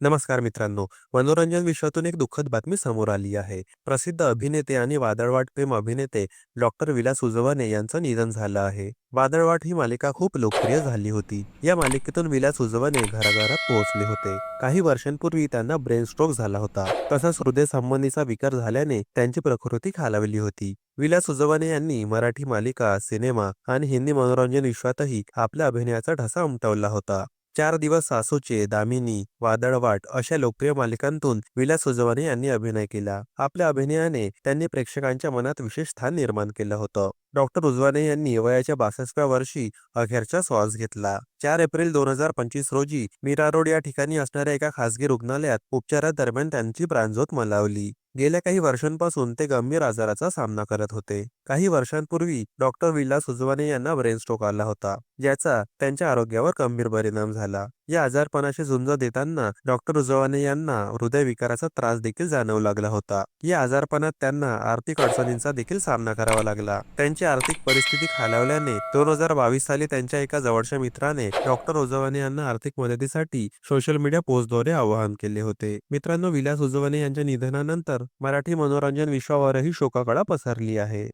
नमस्कार मित्रांनो मनोरंजन विश्वातून एक दुःखद बातमी समोर आली आहे. प्रसिद्ध अभिनेते आणि वादळवाट प्रेम अभिनेते डॉक्टर विलास उजवाने यांचं निधन झालं आहे. वादळवाट ही मालिका खूप लोकप्रिय झाली होती. या मालिकेतून विलास उजवाने घराघरात पोहोचले होते. काही वर्षांपूर्वी त्यांना ब्रेन स्ट्रोक झाला होता. तसंच हृदय संबंधीचा विकार झाल्याने त्यांची प्रकृती खालावली होती. विलास उजवाने यांनी मराठी मालिका सिनेमा आणि हिंदी मनोरंजन विश्वातही आपल्या अभिनयाचा ठसा उमटवला होता. चार दिवस सासूचे दामिनी वादळवाट अशा लोकप्रिय मालिकांतून विलास सुजवाने यांनी अभिनय केला. आपल्या अभिनयाने त्यांनी प्रेक्षकांच्या मनात विशेष स्थान निर्माण केलं होतं. डॉक्टर उजवाने यांनी वयाच्या बासष्टव्या वर्षी अखेरचा श्वास घेतला. चार एप्रिल दोन हजार पंचवीस रोजी मीरा रोड या ठिकाणी असणाऱ्या एका खासगी रुग्णालयात उपचारादरम्यान त्यांची प्राणज्योत मलावली. गेल्या काही वर्षांपासून ते गंभीर आजाराचा सामना करत होते. काही वर्षांपूर्वी डॉक्टर विलास उजवाने यांना ब्रेन स्ट्रोक आला होता. ज्याचा त्यांच्या आरोग्यावर गंभीर परिणाम झाला. या आजारपणाशी झुंज देताना डॉक्टर उजवाने यांना हृदयविकाराचा त्रास देखील जाणवू लागला होता. या आजारपणात त्यांना आर्थिक अडचणींचा देखील सामना करावा लागला. त्यांची आर्थिक परिस्थिती खालावल्याने दोन हजार बावीस साली त्यांच्या एका जवळच्या मित्राने डॉक्टर उजवाने यांना आर्थिक मदतीसाठी सोशल मीडिया पोस्टद्वारे आवाहन केले होते. मित्रांनो विलास उजवाने यांच्या निधनानंतर मराठी मनोरंजन विश्वावरही शोकाकळा पसरली आहे.